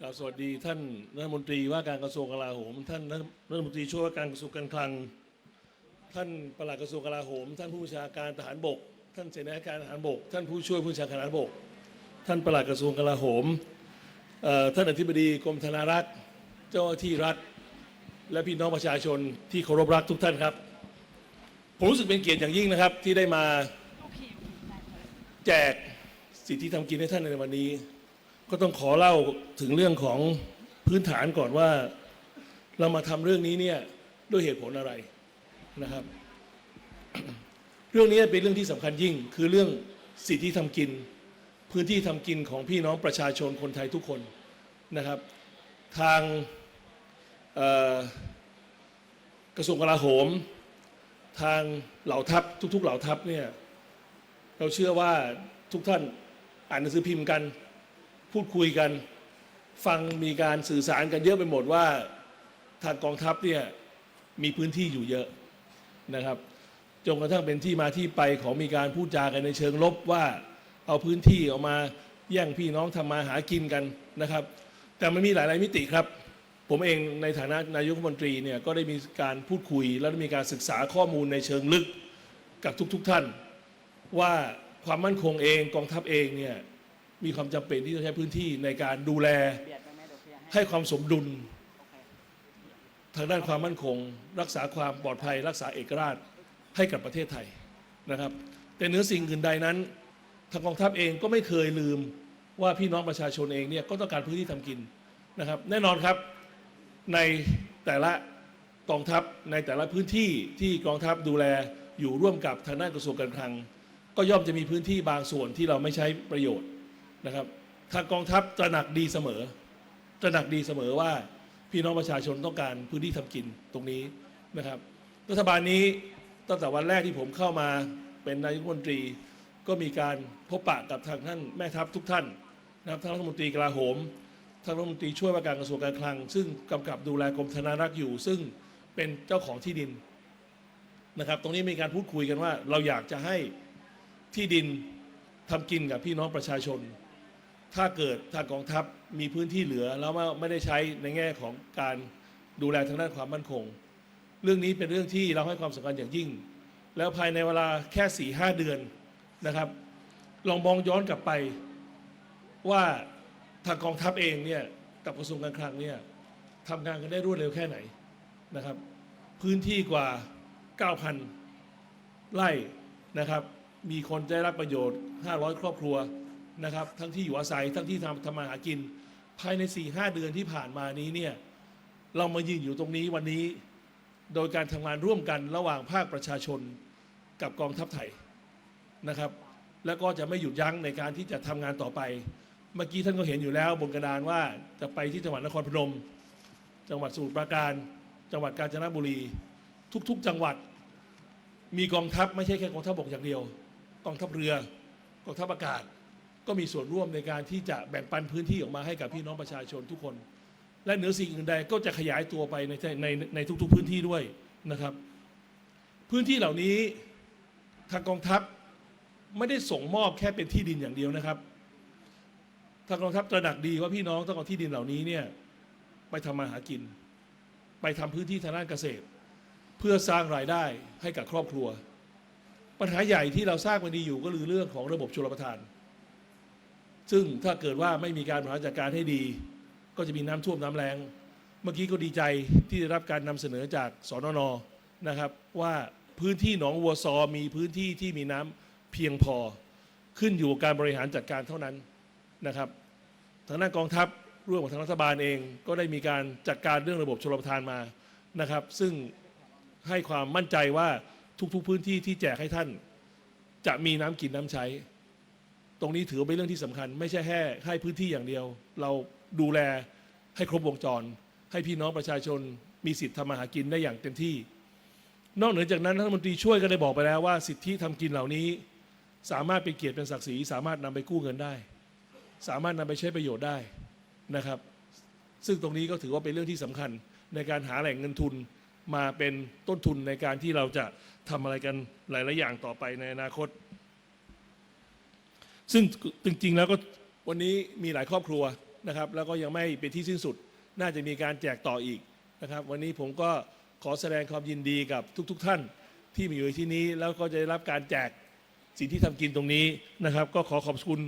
กราบสวัสดีท่านรัฐมนตรีว่าการกระทรวงกลาโหม ท่านรัฐมนตรีช่วยว่าการกระทรวงการคลัง ท่านปลัดกระทรวงกลาโหม ท่านผู้บัญชาการทหารบก ท่านเสนาธิการทหารบก ท่านผู้ช่วยผู้บัญชาการทหารบก ท่านปลัดกระทรวงกลาโหมท่านอธิบดีกรมธนารักษ์ เจ้าหน้าที่รัฐ และพี่น้องประชาชนที่เคารพรักทุกท่านครับ ผมรู้สึกเป็นเกียรติอย่างยิ่งนะครับที่ได้มาแจกสิทธิทำกินให้ท่านในวันนี้ ก็ต้องขอเล่าถึงเรื่องของพื้นฐานก่อนว่า เรามาทำเรื่องนี้เนี่ยด้วยเหตุผลอะไรนะครับ เรื่องนี้เป็นเรื่องที่สำคัญยิ่ง คือเรื่องสิทธิทำกิน พื้นที่ทำกินของพี่น้องประชาชนคนไทยทุกคนนะครับ ทางกระทรวงกลาโหม ทางเหล่าทัพทุก ๆ เหล่าทัพเนี่ยเราเชื่อว่าทุกท่านอ่านหนังสือพิมพ์กัน พูดคุยกันฟังมีการสื่อสารกันเยอะไปหมดว่าทางกองทัพเนี่ยมีพื้นที่อยู่เยอะนะครับจนกระทั่งเป็นที่มาที่ไปของมีการพูดจากันในเชิงลบว่าเอาพื้นที่ออกมาแย่งพี่น้องทำมาหากินกันนะครับ แต่มันมีหลายๆมิติครับ ผมเองในฐานะนายกรัฐมนตรีเนี่ยก็ได้มีการพูดคุย และมีการศึกษาข้อมูลในเชิงลึกกับทุกๆท่าน ว่าความมั่นคงเองกองทัพเองเนี่ย มีความจำเป็นที่ต้องใช้พื้นที่ในการดูแลเบียดไปไหมเดี๋ยวเคลียร์ให้ให้ความสมดุลโอเคทางด้านความมั่นคง รักษาความปลอดภัย รักษาเอกราชให้กับประเทศไทยนะครับ แต่เหนือสิ่งอื่นใดนั้นทางกองทัพเองก็ไม่เคยลืมว่าพี่น้องประชาชนเองเนี่ยก็ต้องการพื้นที่ทำกินนะครับ แน่นอนครับในแต่ละกองทัพในแต่ละพื้นที่ที่กองทัพดูแลอยู่ร่วมกับทางด้านกระทรวงการคลัง ก็ย่อมจะมีพื้นที่บางส่วนที่เราไม่ใช้ประโยชน์ นะครับทางกองทัพตระหนักดีเสมอ ตระหนักดีเสมอว่าพี่น้องประชาชนต้องการพื้นที่ทำกินตรงนี้นะครับ รัฐบาลนี้ตั้งแต่วันแรกที่ผมเข้ามาเป็นนายกรัฐมนตรี ก็มีการพบปะกับทางท่านแม่ทัพทุกท่านนะครับท่านรัฐมนตรีกลาโหมท่านรัฐมนตรีช่วยว่าการกระทรวงการคลัง ซึ่งกำกับดูแลกรมธนารักษ์อยู่ ซึ่งเป็นเจ้าของที่ดินนะครับ ตรงนี้มีการพูดคุยกันว่า เราอยากจะให้ที่ดินทำกินกับพี่น้องประชาชน ถ้าเกิดทางกองทัพมีพื้นที่เหลือแล้วไม่ได้ใช้ในแง่ของการดูแลทางด้านความมั่นคง เรื่องนี้เป็นเรื่องที่เราให้ความสำคัญอย่างยิ่ง แล้วภายในเวลาแค่4ี่ห้าเดือนนะครับ ลองมองย้อนกลับไปว่าทางกองทัพเองเนี่ยกับกระทรวงการคลังเนี่ยทำงานกันได้รวดเร็วแค่ไหนนะครับ พื้นที่กว่า 9,000 ไร่นะครับ มีคนได้รับประโยชน์ 500 ครอบครัว นะครับ ทั้งที่อยู่อาศัยทั้งที่ทำทำมาหากิน ภายใน4-5เดือนที่ผ่านมานี้เนี่ยเรามายืนอยู่ตรงนี้วันนี้ โดยการทำงานร่วมกันระหว่างภาคประชาชนกับกองทัพไทยนะครับ แล้วก็จะไม่หยุดยั้งในการที่จะทำงานต่อไป เมื่อกี้ท่านก็เห็นอยู่แล้วบนกระดานว่าจะไปที่จังหวัดนครพนม จังหวัดสมุทรปราการ จังหวัดกาญจนบุรี ทุกๆ จังหวัดมีกองทัพไม่ใช่แค่กองทัพบกอย่างเดียว กองทัพเรือกองทัพอากาศ ก็มีส่วนร่วมในการที่จะแบ่งปันพื้นที่ออกมาให้กับพี่น้องประชาชนทุกคน และเหนือสิ่งอื่นใดก็จะขยายตัวไปในในในทุกๆพื้นที่ด้วยนะครับ พื้นที่เหล่านี้ทางกองทัพไม่ได้ส่งมอบแค่เป็นที่ดินอย่างเดียวนะครับทางกองทัพตระหนักดีว่าพี่น้องต้องเอาที่ดินเหล่านี้เนี่ยไปทำมาหากิน ไปทำพื้นที่ทางด้านเกษตร เพื่อสร้างรายได้ให้กับครอบครัว ปัญหาใหญ่ที่เราทราบกันดีอยู่ก็คือเรื่องของระบบชลประทาน ซึ่งถ้าเกิดว่าไม่มีการบริหารจัดการให้ดี ก็จะมีน้ำท่วมน้ำแรงเมื่อกี้ก็ดีใจที่ได้รับการนำเสนอจากสนนนะครับ ว่าพื้นที่หนองวัวซอมีพื้นที่ที่มีน้ำเพียงพอ ขึ้นอยู่กับการบริหารจัดการเท่านั้นนะครับทางด้านกองทัพร่วมกับทางรัฐบาลเอง ก็ได้มีการจัดการเรื่องระบบชลประทานมานะครับ ซึ่งให้ความมั่นใจว่าทุกๆพื้นที่ที่แจกให้ท่าน จะมีน้ำกินน้ำใช้ ตรงนี้ถือว่าเป็นเรื่องที่สำคัญ ไม่ใช่แค่ให้พื้นที่อย่างเดียว เราดูแลให้ครบวงจร ให้พี่น้องประชาชนมีสิทธิ์ทำมาหากินได้อย่างเต็มที่ นอกเหนือจากนั้นรัฐมนตรีช่วยก็ได้บอกไปแล้วว่าสิทธิทำกินเหล่านี้ สามารถเป็นเกียรติเป็นศักดิ์ศรีสามารถนำไปกู้เงินได้ สามารถนำไปใช้ประโยชน์ได้นะครับ ซึ่งตรงนี้ก็ถือว่าเป็นเรื่องที่สำคัญในการหาแหล่งเงินทุนมาเป็นต้นทุนในการที่เราจะทำอะไรกันหลาย ๆ อย่างต่อไปในอนาคต ซึ่งจริงๆแล้วก็วันนี้มีหลายครอบครัวนะครับ แล้วก็ยังไม่เป็นที่สิ้นสุด น่าจะมีการแจกต่ออีกนะครับ วันนี้ผมก็ขอแสดงความยินดีกับทุกๆท่านที่มาอยู่ที่นี้ แล้วก็จะได้รับการแจกสิ่งที่ทำกินตรงนี้นะครับ ก็ขอขอบคุณ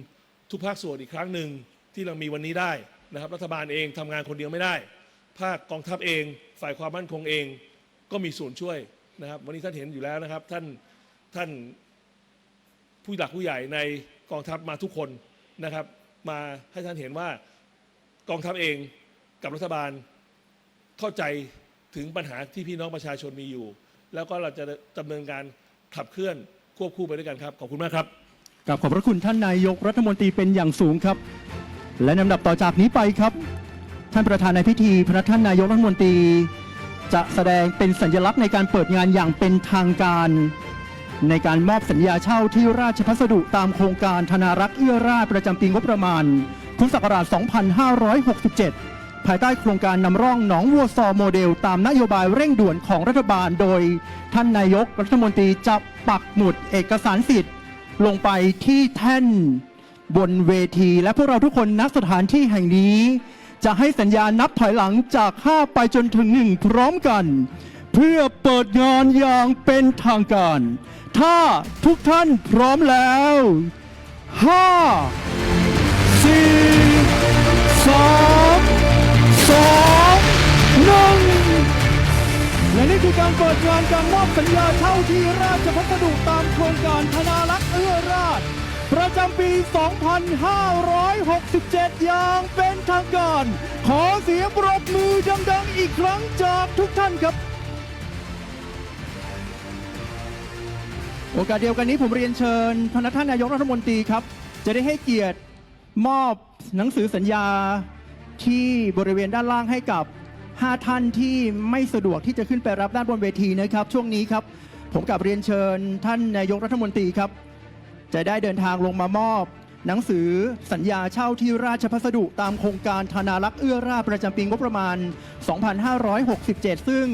ทุกภาคส่วนอีกครั้งหนึ่งที่เรามีวันนี้ได้นะครับ รัฐบาลเองทำงานคนเดียวไม่ได้ ภาคกองทัพเอง ฝ่ายความมั่นคงเองก็มีส่วนช่วยนะครับ วันนี้ท่านเห็นอยู่แล้วนะครับ ท่านท่านผู้หลักผู้ใหญ่ใน กองทัพมาทุกคนนะครับ มาให้ท่านเห็นว่ากองทัพเองกับรัฐบาลเข้าใจถึงปัญหาที่พี่น้องประชาชนมีอยู่ แล้วก็เราจะดำเนินการขับเคลื่อนควบคู่ไปด้วยกันครับ ขอบคุณมากครับกับขอบพระคุณท่านนายกรัฐมนตรีเป็นอย่างสูงครับ และลำดับต่อจากนี้ไปครับ ท่านประธานในพิธีพระท่านนายกรัฐมนตรี จะแสดงเป็นสัญลักษณ์ในการเปิดงานอย่างเป็นทางการ ในการมอบสัญญาเช่าที่ราชพัสดุตามโครงการธนารักษ์เอื้อราชประจำปีงบประมาณ พุทธศักราช 2567 ภายใต้โครงการนำร่องหนองวัวซอโมเดล ตามนโยบายเร่งด่วนของรัฐบาล โดยท่านนายกรัฐมนตรีจะปักหมุดเอกสารสิทธิ์ ลงไปที่แท่นบนเวที และพวกเราทุกคนณสถานที่แห่งนี้ จะให้สัญญาณนับถอยหลังจาก5ไปจนถึง 1 พร้อมกัน เพื่อเปิดงานอย่างเป็นทางการ ถ้าทุกท่านพร้อมแล้ว 5 4 3 2 1 และนี่คือการเปิดงานการมอบสัญญาเช่าที่ราชพัสดุตามโครงการธนารักษ์เอื้อราช ประจำปี 2567 อย่างเป็นทางการ ขอเสียงปรบมือดังๆ อีกครั้งจากทุกท่านครับ โอกาสเดียวกันนี้ผมเรียนเชิญพนักท่านนายกรัฐมนตรีครับ จะได้ให้เกียรติมอบหนังสือสัญญาที่บริเวณด้านล่างให้กับ 5 ท่านที่ไม่สะดวกที่จะขึ้นไปรับด้านบนเวทีนะครับ ช่วงนี้ครับ ผมกับเรียนเชิญท่านนายกรัฐมนตรีครับ จะได้เดินทางลงมามอบ หนังสือสัญญาเช่าที่ราชพัสดุตามโครงการธนารักษ์เอื้อราประจำปีงบประมาณ 2567 ซึ่ง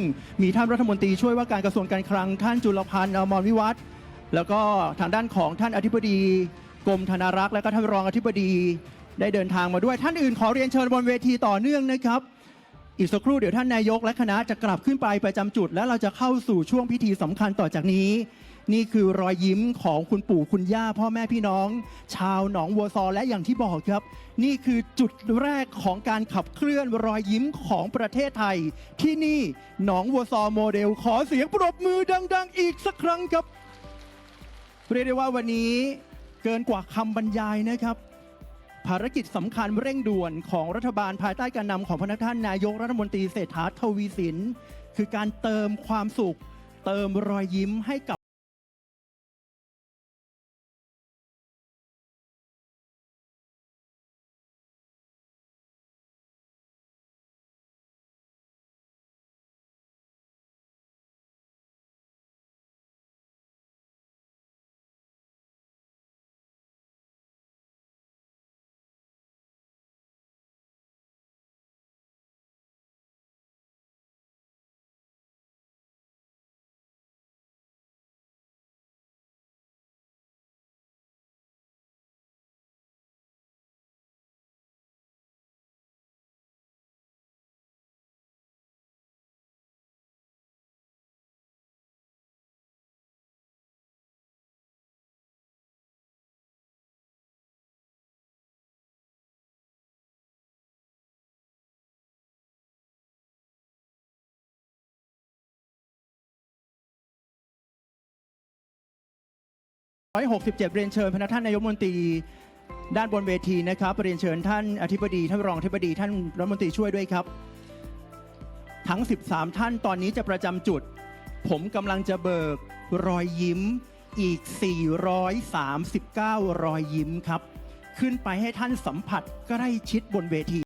มีท่านรัฐมนตรีช่วยว่าการกระทรวงการคลังท่านจุลพันธ์อมรวิวัฒน์ แล้วก็ทางด้านของท่านอธิบดีกรมธนารักษ์ และก็ท่านรองอธิบดีได้เดินทางมาด้วยท่านอื่นขอเรียนเชิญบนเวทีต่อเนื่องนะครับ อีกสักครู่เดี๋ยวท่านนายกและคณะจะกลับขึ้นไปประจำจุด และเราจะเข้าสู่ช่วงพิธีสำคัญต่อจากนี้ นี่คือรอยยิ้มของคุณปู่คุณย่า พ่อแม่พี่น้อง ชาวหนองวัวซอและอย่างที่บอกครับ นี่คือจุดแรกของการขับเคลื่อนรอยยิ้มของประเทศไทย ที่นี่หนองวัวซอโมเดลขอเสียงปรบมือดัง ๆ อีกสักครั้งครับ เรียกได้ว่าวันนี้เกินกว่าคำบรรยายนะครับ ภารกิจสำคัญเร่งด่วนของรัฐบาลภายใต้การนำของพนักท่านนายกรัฐมนตรีเศรษฐาทวีสิน คือการเติมความสุข เติมรอยยิ้มให้กับ 167 เรียนเชิญพนักท่านนายกมนตรีด้านบนเวทีนะครับ เรียนเชิญท่านอธิบดี ท่านรองอธิบดี ท่านรัฐมนตรีช่วยด้วยครับ ทั้ง 13 ท่านตอนนี้จะประจำจุด ผมกำลังจะเบิกรอยยิ้มอีก 439 รอยยิ้มครับ ขึ้นไปให้ท่านสัมผัสใกล้ชิดบนเวที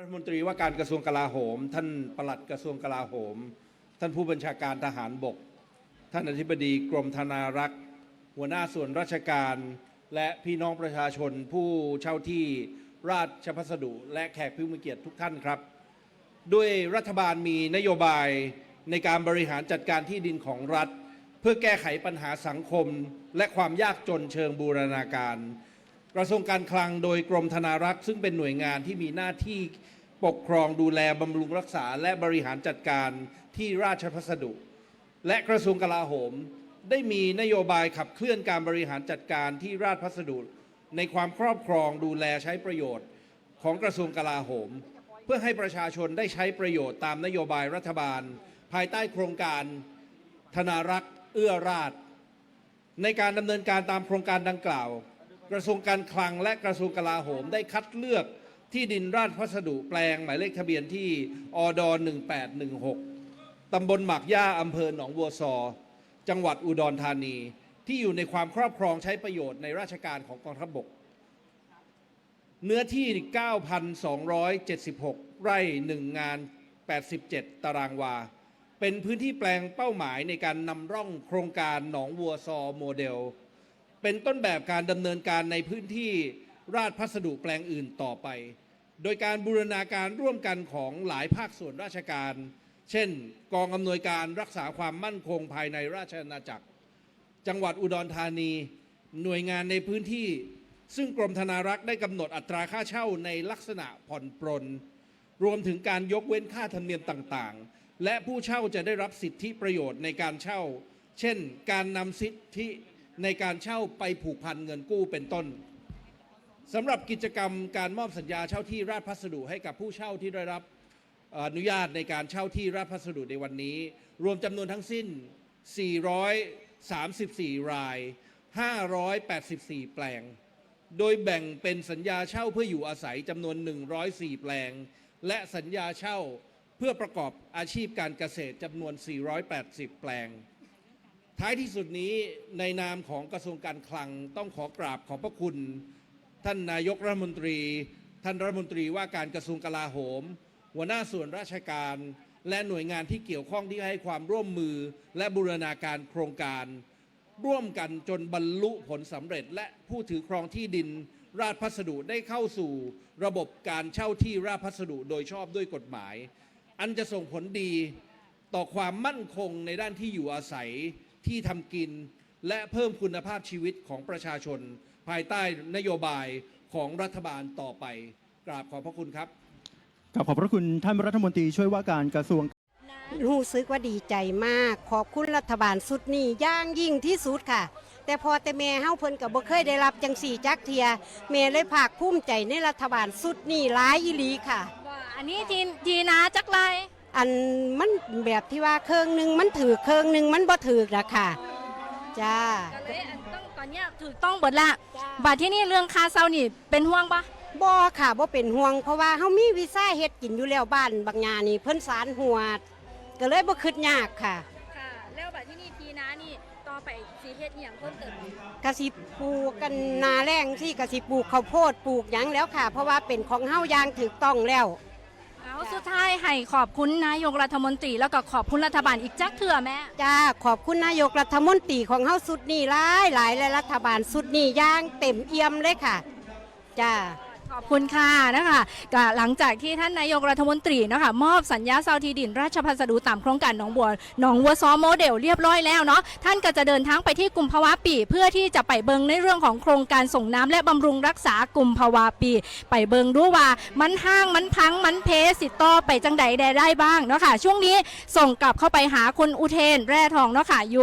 รัฐมนตรีว่าการกระทรวงกลาโหม ท่านปลัดกระทรวงกลาโหม ท่านผู้บัญชาการทหารบก ท่านอธิบดีกรมธนารักษ์ หัวหน้าส่วนราชการ และพี่น้องประชาชนผู้เช่าที่ราชพัสดุ และแขกผู้มีเกียรติทุกท่านครับ ด้วยรัฐบาลมีนโยบายในการบริหารจัดการที่ดินของรัฐ เพื่อแก้ไขปัญหาสังคม และความยากจนเชิงบูรณาการ กระทรวงการคลังโดยกรมธนารักษ์ซึ่งเป็นหน่วยงานที่มีหน้าที่ปกครองดูแลบำรุงรักษาและบริหารจัดการที่ราชพัสดุ และกระทรวงกลาโหม ได้มีนโยบายขับเคลื่อนการบริหารจัดการที่ราชพัสดุ ในความครอบครองดูแลใช้ประโยชน์ของกระทรวงกลาโหม เพื่อให้ประชาชนได้ใช้ประโยชน์ตามนโยบายรัฐบาล ภายใต้โครงการธนารักษ์เอื้อราช ในการดำเนินการตามโครงการดังกล่าว กระทรวงการคลังและกระทรวงกลาโหมได้คัดเลือกที่ดินราชพัสดุแปลงหมายเลขทะเบียนที่อด1816 ตำบลหมากย่าอำเภอหนองบัวซอ จังหวัดอุดรธานี ที่อยู่ในความครอบครองใช้ประโยชน์ในราชการของกองทัพบก เนื้อที่ 9,276 ไร่ 1 งาน 87 ตารางวา เป็นพื้นที่แปลงเป้าหมายในการนำร่องโครงการหนองวัวซอโมเดล เป็นต้นแบบการดำเนินการในพื้นที่ราชพัสดุแปลงอื่นต่อไป โดยการบูรณาการร่วมกันของหลายภาคส่วนราชการ เช่น กองอำนวยการรักษาความมั่นคงภายในราชอาณาจักร จังหวัดอุดรธานี หน่วยงานในพื้นที่ ซึ่งกรมธนารักษ์ได้กำหนดอัตราค่าเช่าในลักษณะผ่อนปรน รวมถึงการยกเว้นค่าธรรมเนียมต่างๆ และผู้เช่าจะได้รับสิทธิประโยชน์ในการเช่า เช่น การนำสิทธิ ในการเช่าไปผูกพันเงินกู้เป็นต้นสำหรับกิจกรรมการมอบสัญญาเช่าที่ราชพัสดุให้กับผู้เช่าที่ได้รับอนุญาตในการเช่าที่ราชพัสดุในวันนี้ รวมจำนวนทั้งสิ้น 434 ราย 584 แปลง โดยแบ่งเป็นสัญญาเช่าเพื่ออยู่อาศัยจำนวน 104 แปลง และสัญญาเช่าเพื่อประกอบอาชีพการเกษตรจำนวน 480 แปลง ท้ายที่สุดนี้ในนามของกระทรวงการคลังต้องขอกราบขอบพระคุณ ท่านนายกรัฐมนตรี ท่านรัฐมนตรีว่าการกระทรวงกลาโหม หัวหน้าส่วนราชการ และหน่วยงานที่เกี่ยวข้องที่ให้ความร่วมมือ และบูรณาการโครงการ ร่วมกันจนบรรลุผลสำเร็จ และผู้ถือครองที่ดิน ราชพัสดุได้เข้าสู่ ระบบการเช่าที่ราชพัสดุโดยชอบด้วยกฎหมาย อันจะส่งผลดีต่อความมั่นคงในด้านที่อยู่อาศัย ที่ทำกิน และเพิ่มคุณภาพชีวิตของประชาชน ภายใต้นโยบายของรัฐบาลต่อไป กราบขอบพระคุณครับกับขอบพระคุณท่านรัฐมนตรีช่วยว่าการกระทรวงรู้สึกว่าดีใจมาก ขอบคุณรัฐบาลสุดนี้อย่างยิ่งที่สุดค่ะ แต่พอแต่แม่เฮาเพิ่นก็บ่เคยได้รับจังสี่จักเทียแม่เลยภาคภูมิใจในรัฐบาลสุดนี้หลายอีหลีค่ะว่าอันนี้ทีทีนาจักไร อันมันแบบที่ว่าเครื่องหนึงมันถือเครื่องหนึงมันบ่ถือนะค่ะจ้า ก็เลยอันต้องตอนเนี้ยถูกต้องเบิดละบัดที่นี่เรื่องคาเซานี่เป็นห่วงปะบ่ค่ะบ่เป็นห่วงเพราะว่าเฮามีวีซ่าเฮ็ดกินอยู่แล้วบ้านบางยานี่เพิ่นสารหัวดก็เลยบ่คิดยากค่ะค่ะ แล้วบัดที่นี่ทีนานี่ต่อไปสีเฮ็ดอหย่างเพิ่มเติมกสิปลูกกันนาแรงที่กสิปลูกข้าวโพดปลูกหยังแล้วค่ะ เพราะว่าเป็นของเฮาอย่างถูกต้องแล้ว เอาสุดท้ายให้ขอบคุณนายกรัฐมนตรีแล้วก็ขอบคุณรัฐบาลอีกจักเถื่อแม่จ้าขอบคุณนายกรัฐมนตรีของเฮาสุดนี่หลายหลายและรัฐบาลสุดนี่ย่างเต็มเอี่ยมเลยค่ะจ้า ขอบคุณค่ะนะคะก็หลังจากที่ท่านนายกรัฐมนตรีนะคะมอบสัญญาเซาทีดิน ราชพัสดุตามโครงการหนองบัวหนองวัวซ้อโมเดลเรียบร้อยแล้วเนาะท่านก็จะเดินทางไปที่กลุ่มภาวะปีเพื่อที่จะไปเบิงในเรื่องของโครงการส่งน้ำและบำรุงรักษากลุ่มภาวะปี ไปเบิงดูว่ามันห้างมันพังมันเพสิต่อไปจังใดได้ได้บ้างเนาะค่ะช่วงนี้ส่งกลับเข้าไปหาคุณอุเทนแร่ทองเนาะค่ะอยู่